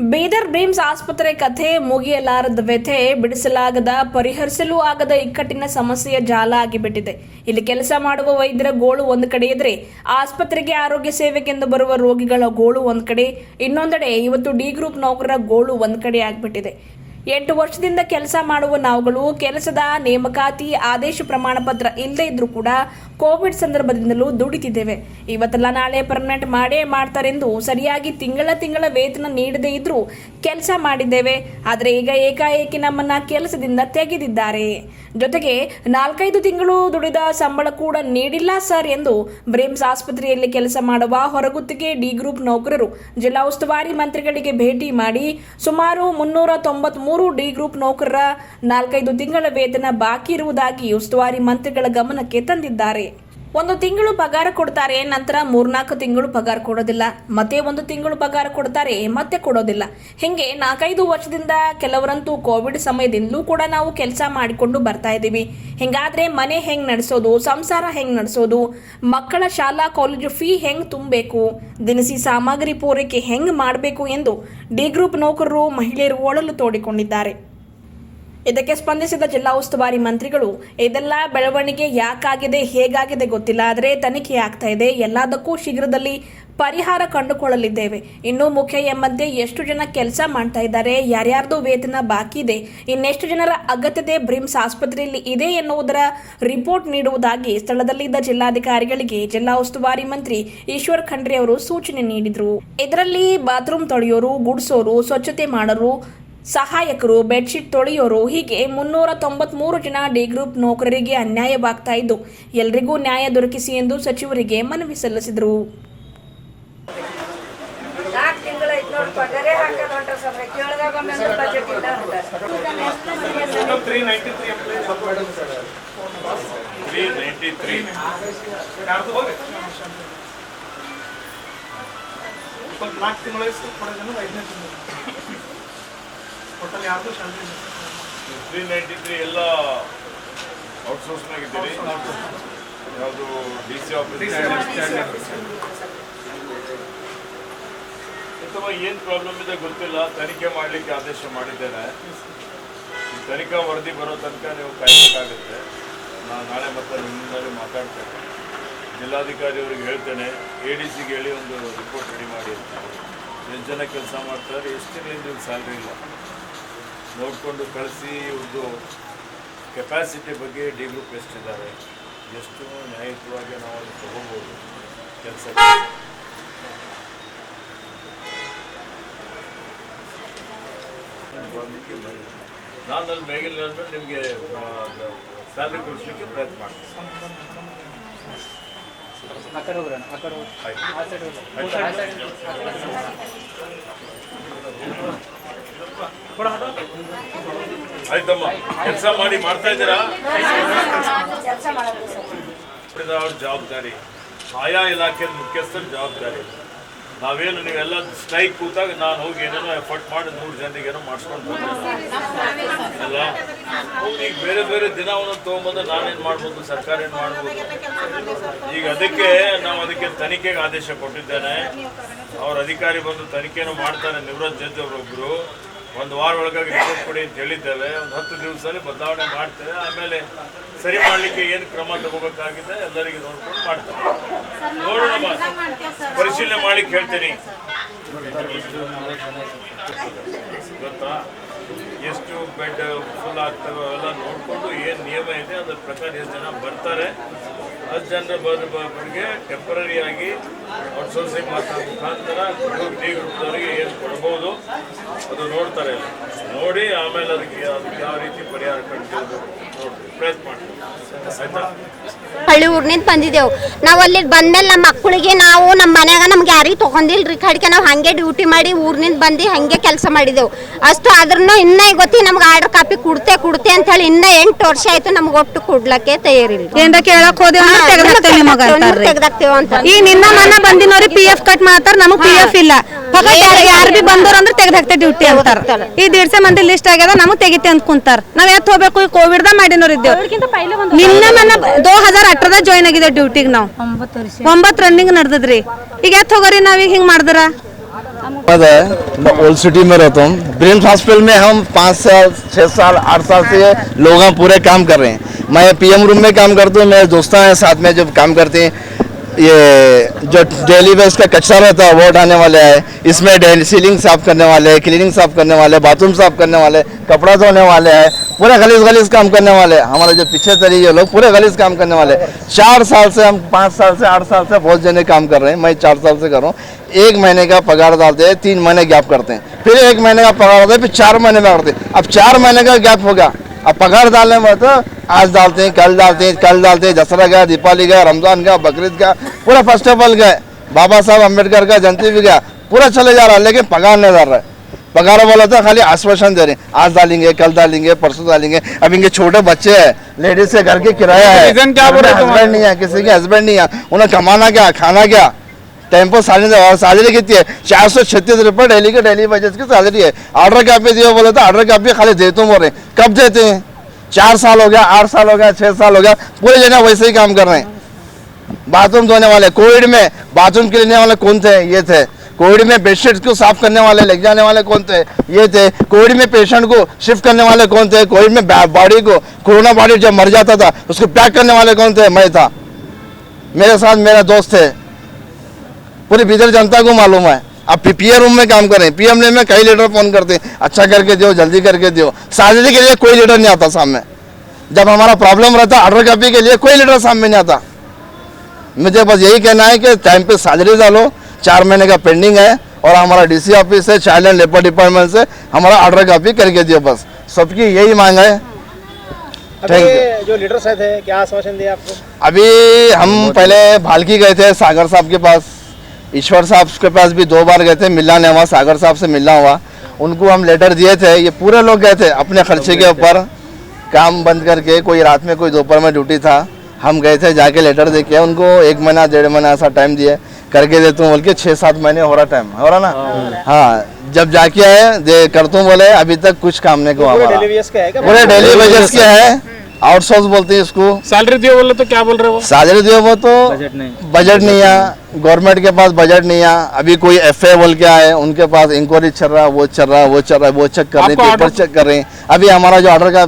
ಬೀದರ್ ಬ್ರೇಮ್ಸ್ ಆಸ್ಪತ್ರೆ ಕಥೆ ಮುಗಿಯಲಾರದ ವ್ಯಥೆ ಬಿಡಿಸಲಾಗದ, ಪರಿಹರಿಸಲು ಆಗದ ಇಕ್ಕಟ್ಟಿನ ಸಮಸ್ಯೆಯ ಜಾಲ ಆಗಿಬಿಟ್ಟಿದೆ. ಇಲ್ಲಿ ಕೆಲಸ ಮಾಡುವ ವೈದ್ಯರ ಗೋಳು ಒಂದು ಕಡೆ ಇದ್ರೆ, ಆಸ್ಪತ್ರೆಗೆ ಆರೋಗ್ಯ ಸೇವೆಗೆಂದು ಬರುವ ರೋಗಿಗಳ ಗೋಳು ಒಂದು ಕಡೆ. ಇನ್ನೊಂದೆಡೆ, ಇವತ್ತು ಡಿ ಗ್ರೂಪ್ ನೌಕರರ ಗೋಳು ಒಂದು ಕಡೆ ಆಗಿಬಿಟ್ಟಿದೆ. ಎಂಟು ವರ್ಷದಿಂದ ಕೆಲಸ ಮಾಡುವ ನಾವುಗಳು, ಕೆಲಸದ ನೇಮಕಾತಿ ಆದೇಶ ಪ್ರಮಾಣ ಪತ್ರ ಇಲ್ಲದೇ ಇದ್ರೂ ಕೂಡ ಕೋವಿಡ್ ಸಂದರ್ಭದಿಂದಲೂ ದುಡಿತಿದ್ದೇವೆ. ಇವತ್ತೆಲ್ಲ ನಾಳೆ ಪರ್ಮನೆಂಟ್ ಮಾಡೇ ಮಾಡ್ತಾರೆಂದು ಸರಿಯಾಗಿ ತಿಂಗಳ ತಿಂಗಳ ವೇತನ ನೀಡದೇ ಇದ್ರೂ ಕೆಲಸ ಮಾಡಿದ್ದೇವೆ. ಆದರೆ ಈಗ ಏಕಾಏಕಿ ನಮ್ಮನ್ನ ಕೆಲಸದಿಂದ ತೆಗೆದಿದ್ದಾರೆ. ಜೊತೆಗೆ ನಾಲ್ಕೈದು ತಿಂಗಳು ದುಡಿದ ಸಂಬಳ ಕೂಡ ನೀಡಿಲ್ಲ ಸರ್ ಎಂದು ಬ್ರೇಮ್ಸ್ ಆಸ್ಪತ್ರೆಯಲ್ಲಿ ಕೆಲಸ ಮಾಡುವ ಹೊರಗುತ್ತಿಗೆ ಡಿ ಗ್ರೂಪ್ ನೌಕರರು ಜಿಲ್ಲಾ ಉಸ್ತುವಾರಿ ಮಂತ್ರಿಗಳಿಗೆ ಭೇಟಿ ಮಾಡಿ ಸುಮಾರು ಮುನ್ನೂರ ತೊಂಬತ್ಮೂರು ಡಿ ಗ್ರೂಪ್ ನೌಕರರ ನಾಲ್ಕೈದು ತಿಂಗಳ ವೇತನ ಬಾಕಿ ಇರುವುದಾಗಿ ಉಸ್ತುವಾರಿ ಮಂತ್ರಿಗಳ ಗಮನಕ್ಕೆ ತಂದಿದ್ದಾರೆ. ಒಂದು ತಿಂಗಳು ಪಗಾರ ಕೊಡ್ತಾರೆ, ನಂತರ ಮೂರ್ನಾಲ್ಕು ತಿಂಗಳು ಪಗಾರ ಕೊಡೋದಿಲ್ಲ. ಮತ್ತೆ ಒಂದು ತಿಂಗಳು ಪಗಾರ ಕೊಡ್ತಾರೆ, ಮತ್ತೆ ಕೊಡೋದಿಲ್ಲ. ಹಿಂಗೆ ನಾಲ್ಕೈದು ವರ್ಷದಿಂದ ಕೆಲವರಂತೂ ಕೋವಿಡ್ ಸಮಯದಿಂದಲೂ ಕೂಡ ನಾವು ಕೆಲಸ ಮಾಡಿಕೊಂಡು ಬರ್ತಾ ಇದ್ದೀವಿ. ಹಿಂಗಾದ್ರೆ ಮನೆ ಹೆಂಗ್ ನಡೆಸೋದು, ಸಂಸಾರ ಹೆಂಗ್ ನಡೆಸೋದು, ಮಕ್ಕಳ ಶಾಲಾ ಕಾಲೇಜು ಫೀ ಹೆಂಗ್ ತುಂಬಬೇಕು, ದಿನಸಿ ಸಾಮಗ್ರಿ ಪೂರೈಕೆ ಹೆಂಗ್ ಮಾಡಬೇಕು ಎಂದು ಡಿ ಗ್ರೂಪ್ ನೌಕರರು, ಮಹಿಳೆಯರು ಒಳಲು ತೋಡಿಕೊಂಡಿದ್ದಾರೆ. ಇದಕ್ಕೆ ಸ್ಪಂದಿಸಿದ ಜಿಲ್ಲಾ ಉಸ್ತುವಾರಿ ಮಂತ್ರಿಗಳು, ಇದೆಲ್ಲ ಬೆಳವಣಿಗೆ ಯಾಕಾಗಿದೆ, ಹೇಗಾಗಿದೆ ಗೊತ್ತಿಲ್ಲ, ಆದರೆ ತನಿಖೆ ಆಗ್ತಾ ಇದೆ. ಎಲ್ಲದಕ್ಕೂ ಶೀಘ್ರದಲ್ಲಿ ಪರಿಹಾರ ಕಂಡುಕೊಳ್ಳಲಿದ್ದೇವೆ. ಇನ್ನು ಮುಖ್ಯ ಎಂಬಂತೆ ಎಷ್ಟು ಜನ ಕೆಲಸ ಮಾಡ್ತಾ ಇದ್ದಾರೆ, ಯಾರ್ಯಾರ್ದು ವೇತನ ಬಾಕಿ ಇದೆ, ಇನ್ನೆಷ್ಟು ಜನರ ಅಗತ್ಯತೆ ಬ್ರಿಮ್ಸ್ ಆಸ್ಪತ್ರೆಯಲ್ಲಿ ಇದೆ ಎನ್ನುವುದರ ರಿಪೋರ್ಟ್ ನೀಡುವುದಾಗಿ ಸ್ಥಳದಲ್ಲಿದ್ದ ಜಿಲ್ಲಾಧಿಕಾರಿಗಳಿಗೆ ಜಿಲ್ಲಾ ಉಸ್ತುವಾರಿ ಮಂತ್ರಿ ಈಶ್ವರ್ ಖಂಡ್ರೆ ಅವರು ಸೂಚನೆ ನೀಡಿದರು. ಇದರಲ್ಲಿ ಬಾತ್ರೂಮ್ ತೊಳೆಯೋರು, ಗುಡಿಸೋರು, ಸ್ವಚ್ಛತೆ ಮಾಡೋರು ಸಹಾಯಕರು ಬೆಡ್ಶೀಟ್ ತೊಳೆಯೋರು ಹೀಗೆ ಮುನ್ನೂರ ತೊಂಬತ್ಮೂರು ಜನ ಡಿ ಗ್ರೂಪ್ ನೌಕರರಿಗೆ ಅನ್ಯಾಯವಾಗ್ತಾ ಇದ್ದು ಎಲ್ರಿಗೂ ನ್ಯಾಯ ದೊರಕಿಸಿ ಎಂದು ಸಚಿವರಿಗೆ ಮನವಿ ಸಲ್ಲಿಸಿದರು. ನಾಲ್ಕು ತಿಂಗಳ ಐದನೇ ತಿಂಗಳು. ಒಟ್ಟಲ್ಲಿ ಯಾರು ಸ್ಯಾಲ್ರಿ ತ್ರೀ ನೈಂಟಿ ತ್ರೀ ಎಲ್ಲ ಔಟ್ಸೋರ್ಸ್ನಾಗ ಇದ್ದೀರಿ ಯಾವುದು ಡಿ ಸಿ ಆಫೀಸ್ ಅಥವಾ ಏನು ಪ್ರಾಬ್ಲಮ್ ಇದೆ ಗೊತ್ತಿಲ್ಲ. ತನಿಖೆ ಮಾಡಲಿಕ್ಕೆ ಆದೇಶ ಮಾಡಿದ್ದೇನೆ. ಈ ತನಿಖಾ ವರದಿ ಬರೋ ತನಕ ನೀವು ಕಾಯಬೇಕಾಗುತ್ತೆ. ನಾನು ನಾಳೆ ಮತ್ತೆ ನಿಮ್ಮಲ್ಲಿ ಮಾತಾಡ್ತೇನೆ. ಜಿಲ್ಲಾಧಿಕಾರಿ ಅವರಿಗೆ ಹೇಳ್ತೇನೆ ಎ ಡಿ ಸಿಗೆ ಹೇಳಿ ಒಂದು ರಿಪೋರ್ಟ್ ರೆಡಿ ಮಾಡಿ ಅಂತ. ಎಷ್ಟು ಜನ ಕೆಲಸ ಮಾಡ್ತಾರೆ ಎಷ್ಟು ದಿನ ಸ್ಯಾಲ್ರಿ ಇಲ್ಲ. ನೋಡಿಕೊಂಡು ಕಳಿಸಿ ಒಂದು ಕೆಪಾಸಿಟಿ ಬಗ್ಗೆ ಡಿ ಗ್ರೂಪ್ ಎಷ್ಟಿದ್ದಾರೆ ಎಷ್ಟು ನ್ಯಾಯಯುತವಾಗಿ ನಾವು ಅದನ್ನು ತಗೋಬೋದು ಕೆಲಸ ನಾನು ಅಲ್ಲಿ ಮೇಗಿಲ್ಲ ಅಂದ್ರೆ ನಿಮಗೆ ಸ್ಯಾಲ್ರಿ ಕೊಡಿಸ್ಲಿಕ್ಕೆ ಪ್ರಯತ್ನ ಮಾಡ್ತೀನಿ. ಆಯ್ತಮ್ಮ ಕೆಲಸ ಮಾಡಿ ಮಾಡ್ತಾ ಇದ್ದೀರಾ? ಅವ್ರ ಜವಾಬ್ದಾರಿ. ಆಯಾ ಇಲಾಖೆ ಮುಖ್ಯಸ್ಥರ ಜವಾಬ್ದಾರಿ. ನಾವೇನು ನೀವೆಲ್ಲ ಸ್ಟ್ರೈಕ್ ಕೂತಾಗ ನಾನು ಹೋಗಿ ಏನೇನೋ ಎಫರ್ಟ್ ಮಾಡಿ ನೂರು ಜನರಿಗೆ ಏನೋ ಮಾಡಿಸ್ಕೊಂಡು ಬಂದೆ ಅಲ್ಲ? ಈಗ ಬೇರೆ ಬೇರೆ ದಿನ ಒಂದೊಂದು ತೊಗೊಂಬಂದು ನಾನೇನು ಮಾಡ್ಬೋದು ಸರ್ಕಾರ ಏನು ಮಾಡ್ಬೋದು? ಈಗ ಅದಕ್ಕೆ ನಾವು ಅದಕ್ಕೆ ತನಿಖೆಗೆ ಆದೇಶ ಕೊಟ್ಟಿದ್ದೇನೆ. ಅವ್ರ ಅಧಿಕಾರಿ ಬಂದು ತನಿಖೆನೂ ಮಾಡ್ತಾರೆ ನಿವೃತ್ ಜಡ್ಜ್ ಅವರೊಬ್ಬರು ಒಂದು ವಾರ ಒಳಗಾಗಿ ರಿಪೋರ್ಟ್ ಕೊಡಿ ಅಂತ ಹೇಳಿದ್ದೇವೆ ಒಂದು ಹತ್ತು ದಿವಸದಲ್ಲಿ ಬದಲಾವಣೆ ಮಾಡ್ತೇವೆ. ಆಮೇಲೆ ಸರಿ ಮಾಡಲಿಕ್ಕೆ ಏನು ಕ್ರಮ ತಗೋಬೇಕಾಗಿದೆ ಎಲ್ಲರಿಗೆ ನೋಡ್ಕೊಂಡು ಮಾಡ್ತೇವೆ. ನೋಡೋಣ ಪರಿಶೀಲನೆ ಮಾಡ್ಲಿಕ್ಕೆ ಹೇಳ್ತೀನಿ. ಗೊತ್ತಾ? ಎಷ್ಟು ಬೆಡ್ ಫುಲ್ ಆಗ್ತವೆ ಅವೆಲ್ಲ ನೋಡಿಕೊಂಡು ಏನು ನಿಯಮ ಇದೆ, ಅದ್ರ ಪ್ರಕಾರ ಎಷ್ಟು ಜನ ಬರ್ತಾರೆ. ಹತ್ತು ಜನರ ಬರ್ ಬಗ್ಗೆ ಟೆಂಪರರಿ ಆಗಿ ಔಟ್ಸೋರ್ಸಿಂಗ್ ಮಾತ್ರ ಮುಖಾಂತರ ಡಿ ಗ್ರೂಪ್ನವರಿಗೆ ಏನು ಕೊಡ್ಬೋದು. ಅದು ನೋಡ್ತಾರೆ ನೋಡಿ ಆಮೇಲೆ ಅದಕ್ಕೆ ಅದಕ್ಕೆ ಯಾವ ರೀತಿ ಪರಿಹಾರ ಕಂಡು ನೋಡಿ ಪ್ರಯತ್ನ ಮಾಡ್ತೀವಿ. ಆಯ್ತಾ? ಹಳ್ಳಿ ಊರ್ನಿಂದ ಬಂದಿದ್ದೆವು. ನಾವು ಅಲ್ಲಿ ಬಂದ್ಮೇಲೆ ನಮ್ಮ ಮಕ್ಕಳಿಗೆ ನಾವು ನಮ್ಮ ಮನೆಯಾಗ ನಮ್ಗೆ ಯಾರಿಗೆ ತೊಗೊಂಡಿಲ್ರಿ. ಕಡಿಕೆ ನಾವು ಹಾಗೆ ಡ್ಯೂಟಿ ಮಾಡಿ ಊರ್ನಿಂದ ಬಂದು ಹಾಗೆ ಕೆಲಸ ಮಾಡಿದೆವು. ಅಷ್ಟು ಆದ್ರೂ ಇನ್ನೂ ಗೊತ್ತಿ ನಮ್ಗೆ ಆರ್ಡರ್ ಕಾಪಿ ಕೊಡ್ತೆ ಕೊಡ್ತೆ ಅಂತ ಹೇಳಿ ಇನ್ನೂ ಎಂಟು ವರ್ಷ ಆಯ್ತು ನಮ್ಗೆ ಒಟ್ಟು ಕೊಡ್ಲಕ್ಕೆ ತಯಾರಿಲ್ಲ. ಏನರ ಕೇಳಕ್ ಹೋದೇವ್ ಈಗ ನಿನ್ನ ಮನ್ನ ಬಂದಿನವ್ರಿ ಪಿ ಎಫ್ ಕಟ್ ಮಾಡ್ತಾರ ನಮಗ್ ಪಿ ಎಫ್ ಇಲ್ಲ. ಯಾರ್ ಯಾರ್ ಬಿ ಬಂದವ್ರ ಅಂದ್ರೆ ತೆಗ್ದಾಕ್ತೆ ಡ್ಯೂಟಿ ಅಂತಾರ. ಈ ದೇಡ್ಸೆ ಮಂದಿ ಲಿಸ್ಟ್ ಆಗ್ಯದ ನಮಗ್ ತೆಗಿತೆ ಅಂತ ಕುಂತಾರ. ನಾವ್ ಎತ್ ಹೋಗ್ಬೇಕು ಈ ಕೋವಿಡ್ ದ ಮಾಡಿನವ್ರ ಇದ್ದೇವ್. ನಿನ್ನ ಮನ ದೋ ಹಜಾರ್ ಅಟ್ರದ ಜಾಯ್ನ್ ಆಗಿದೆ ಡ್ಯೂಟಿಗೆ ನಾವು. ಒಂಬತ್ತು ರನ್ನಿಂಗ್ ನಡ್ದದ್ರಿ. ಈಗ ಎತ್ ಹೋಗೋರಿ ನಾವೀಗ ಹಿಂಗ್ ಮಾಡಿದ್ರ? पद है, मैं ओल्ड सिटी में रहता हूँ। ब्रिम्स हॉस्पिटल में हम पाँच साल छः साल, आठ साल से लोग पूरे काम कर रहे हैं। मैं पीएम रूम में काम करता हूँ, मेरे दोस्त हैं साथ में जो काम करते हैं। ये जो डेली बेस का कचरा रहता है, वो उठाने वाले हैं। इसमें डेली सीलिंग साफ़ करने वाले हैं क्लीनिंग साफ़ करने वाले बाथरूम साफ़ करने वाले कपड़ा धोने वाले हैं, पूरे गलीज गलीस काम करने वाले हमारे जो पीछे तरी ये लोग पूरे गलीज काम करने वाले चार साल से हम पाँच साल से आठ साल से बहुत जने काम कर रहे हैं, मैं चार साल से कर रहा हूँ। एक महीने का पगार डालते हैं तीन महीने गैप करते हैं। फिर एक महीने का पगार डालते हैं फिर चार महीने में करते हैं। अब चार महीने का गैप होगा अब पगार डालने में तो आज डालते हैं कल डालते हैं कल डालते हैं दसरा गया दीपावली गया रमज़ान का बकरीद का पूरा फेस्टिवल गए बाबा साहब अंबेडकर का जयंती भी गया पूरा चले जा रहा है लेकिन पगार नहीं डाल रहा। है पगार वाला था खाली आश्वासन दे रहे हैं आज डालेंगे कल डालेंगे परसों डालेंगे। अब इनके छोटे बच्चे हैं लेडीज़ के घर के किराया है। क्या बोल रहे हस्बैंड नहीं है किसी के हस्बैंड नहीं है। उन्हें कमाना क्या खाना क्या? टेंपो सैलरी कितनी है चार सौ छत्तीस रुपये डेली के डेली बजट की सैलरी है। ऑर्डर कॉपी दिए बोले तो ऑर्डर कॉपी खाली देते हूँ बोल कब देते हैं? चार साल हो गया, आठ साल हो गया, छह साल हो गया। पूरे जना वैसे ही काम कर रहे हैं। बाथरूम धोने वाले, कोविड में बाथरूम क्लीनने वाले कौन थे? ये थे। कोविड में बेडशीट को साफ़ करने वाले ले जाने वाले कौन थे? ये थे। कोविड में पेशेंट को शिफ्ट करने वाले कौन थे? कोविड में बॉडी को कोरोना बॉडी जब मर जाता था, उसको पैक करने वाले कौन थे? मैं था। मेरे साथ मेरा दोस्त थे पूरी बिदर जनता को मालूम है। अब पीपीए रूम में काम करें पीएम ने में कई लीडर फ़ोन करते हैं। अच्छा करके दो जल्दी करके दो साझेदारी के लिए कोई लीडर नहीं आता सामने। जब हमारा प्रॉब्लम रहता ऑर्डर कॉपी के लिए कोई लीडर सामने नहीं आता। मुझे बस यही कहना है कि टाइम पे सैलरी डालो। चार महीने का पेंडिंग है और हमारा डीसी ऑफ़िस से चाइल्ड एंड लेबर डिपार्टमेंट से हमारा ऑर्डर कॉपी करके दियो बस। सबकी यही मांग है। थैंक जो लीडर साहब थे क्या आश्वासन दिया आपको? अभी हम पहले भालकी गए थे सागर साहब के पास। ईश्वर साहब के पास भी दो बार गए थे मिलना नहीं हुआ सागर साहब से मिलना हुआ। उनको हम लेटर दिए थे ये पूरे लोग गए थे अपने खर्चे के ऊपर। काम बंद करके कोई रात में कोई दोपहर में ड्यूटी था। हम गए थे जाके लेटर दे के उनको एक महीना डेढ़ महीना ऐसा टाइम दिए। करके देता हूँ बोल के छः सात महीने हो रहा टाइम हो रहा ना? हाँ जब जाके आए दे करता हूँ बोले अभी तक कुछ काम नहीं है क्या? पूरे डेली वेजेस के है। आउटसोर्स बोलते हैं इसको। सैलरी दिए बोले तो क्या बोल रहे हो? सैलरी दिए वो तो बजट नहीं। बजट नहीं है। गवर्नमेंट के पास बजट नहीं है। अभी कोई एफ़ ए बोल के आए उनके पास इंक्वायरी चल रहा है वो चल रहा है वो चल रहा है वो चेक कर रहे हैं पेपर चेक कर रहे हैं। अभी हमारा जो ऑर्डर का